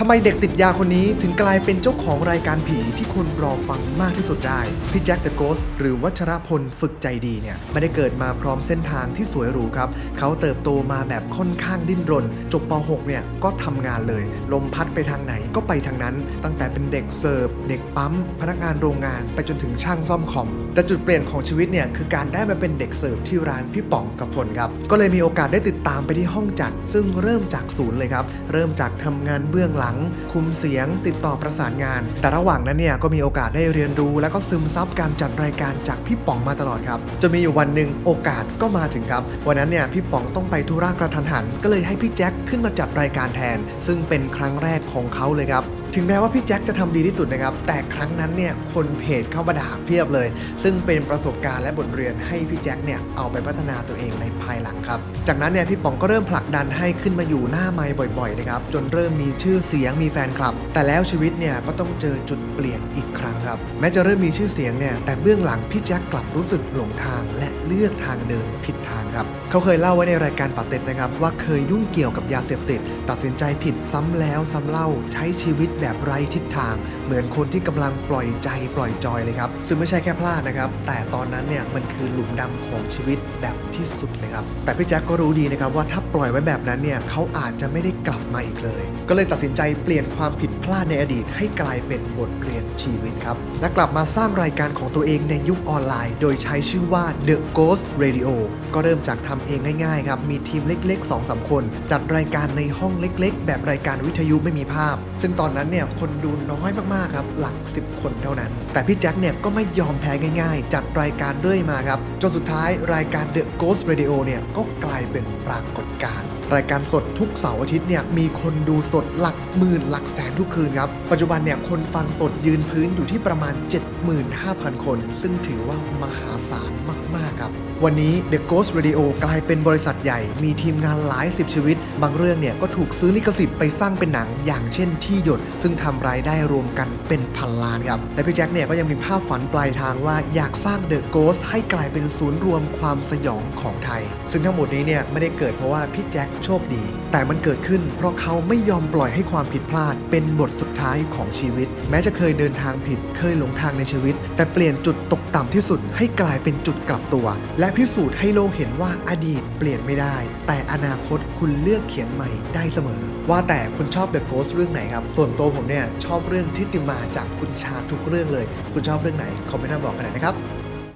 ทำไมเด็กติดยาคนนี้ถึงกลายเป็นเจ้าของรายการผีที่คนรอฟังมากที่สุดได้ พี่แจ็คเดอะโกสหรือวัชรพลฝึกใจดีเนี่ยไม่ได้เกิดมาพร้อมเส้นทางที่สวยหรูครับ เขาเติบโตมาแบบค่อนข้างดิ้นรน จบป .6 เนี่ยก็ทำงานเลย ลมพัดไปทางไหนก็ไปทางนั้น ตั้งแต่เป็นเด็กเสิร์ฟ เด็กปั๊ม พนักงานโรงงาน ไปจนถึงช่างซ่อมคอม แต่จุดเปลี่ยนของชีวิตเนี่ยคือการได้มาเป็นเด็กเสิร์ฟที่ร้านพี่ป๋องกับพลครับ ก็เลยมีโอกาสได้ติดตามไปที่ห้องจัด ซึ่งเริ่มจากศูนย์เลยครับ เริ่มจากทำงานเบื้องหลังคุมเสียง ติดต่อประสานงาน แต่ระหว่างนั้นเนี่ยก็มีโอกาสได้เรียนรู้ แล้วก็ซึมซับการจัดรายการจากพี่ป๋องมาตลอดครับจะมีอยู่วันหนึ่งโอกาสก็มาถึงครับ วันนั้นเนี่ยพี่ป๋องต้องไปธุระกระทันหัน ก็เลยให้พี่แจ็คขึ้นมาจัดรายการแทน ซึ่งเป็นครั้งแรกของเขาเลยครับถึงแม้ว่าพี่แจ็คจะทำดีที่สุดนะครับ แต่ครั้งนั้นเนี่ยคนเพจเข้ามาด่าเพียบเลย ซึ่งเป็นประสบการณ์และบทเรียนให้พี่แจ็คเนี่ยเอาไปพัฒนาตัวเองในภายหลังครับ จากนั้นเนี่ยพี่ป๋องก็เริ่มผลักดันให้ขึ้นมาอยู่หน้าไมค์บ่อยๆนะครับจนเริ่มมีชื่อเสียงมีแฟนคลับ แต่แล้วชีวิตเนี่ยก็ต้องเจอจุดเปลี่ยนอีกครั้งครับ แม้จะเริ่มมีชื่อเสียงเนี่ยแต่เบื้องหลังพี่แจ็คกลับรู้สึกหลงทาง และเลือกทางเดินผิดทางครับเขาเคยเล่าไว้ในรายการปาเต็ดนะครับว่าเคยยุ่งเกี่ยวกับยาเสพติด ตัดสินใจผิดซ้ำแล้วซ้ำเล่าใช้ชีวิตแบบไร้ทิศทาง เหมือนคนที่กำลังปล่อยใจปล่อยจอยเลยครับ ซึ่งไม่ใช่แค่พลาดนะครับ แต่ตอนนั้นเนี่ยมันคือหลุมดำของชีวิตแบบที่สุดเลยครับ แต่พี่แจ็คก็รู้ดีนะครับว่าถ้าปล่อยไว้แบบนั้นเนี่ยเขาอาจจะไม่ได้กลับมาอีกเลย ก็เลยตัดสินใจเปลี่ยนความผิดพลาดในอดีต ให้กลายเป็นบทเรียนชีวิตครับและกลับมาสร้างรายการของตัวเองในยุคออนไลน์ โดยใช้ชื่อว่า The Ghost Radio ก็เริ่มจากทำเองง่ายๆครับ มีทีมเล็กๆ2-3สามคน จัดรายการในห้องเล็กๆ แบบรายการวิทยุไม่มีภาพ ซึ่งตอนนั้นนั้นเนี่ยคนดูน้อยมากๆครับหลัก 10 คนเท่านั้น แต่พี่แจ็คเนี่ยก็ไม่ยอมแพ้ง่ายๆ จัดรายการเรื่อยมาครับจนสุดท้ายรายการ The Ghost Radio เนี่ยก็กลายเป็นปรากฏการณ์ รายการสดทุกเสาร์อาทิตย์เนี่ยมีคนดูสดหลักหมื่นหลักแสนทุกคืนครับ ปัจจุบันเนี่ยคนฟังสดยืนพื้นอยู่ที่ประมาณ 75,000 คน ซึ่งถือว่ามหาศาลมาก ๆ ครับ วันนี้ The Ghost Radio กลายเป็นบริษัทใหญ่ มีทีมงานหลายสิบชีวิต บางเรื่องเนี่ยก็ถูกซื้อลิขสิทธิ์ไปสร้างเป็นหนังอย่างเช่นที่หยด ซึ่งทำรายได้รวมกันเป็นพันล้านครับ และพี่แจ็คเนี่ยก็ยังมีภาพฝันปลายทางว่าอยากสร้าง The Ghost ให้กลายเป็นศูนย์รวมความสยองของไทย ซึ่งทั้งหมดนี้เนี่ยไม่ได้เกิดเพราะว่าพี่แจ็คโชคดี แต่มันเกิดขึ้นเพราะเขาไม่ยอมปล่อยให้ความผิดพลาด เป็นบทสุดท้ายของชีวิต แม้จะเคยเดินทางผิด เคยหลงทางในชีวิต แต่เปลี่ยนจุดตกต่ำที่สุดให้กลายเป็นจุดกลับตัว และพิสูจน์ให้โลกเห็นว่าอดีตเปลี่ยนไม่ได้ แต่อนาคตคุณเลือกเขียนใหม่ได้เสมอ ว่าแต่คุณชอบ The Ghost เรื่องไหนครับ ส่วนตัวผมเนี่ยชอบเรื่องทิติมาจากคุณชาทุกเรื่องเลย คุณชอบเรื่องไหนคอมเมนต์มาบอกกันหน่อยนะครับ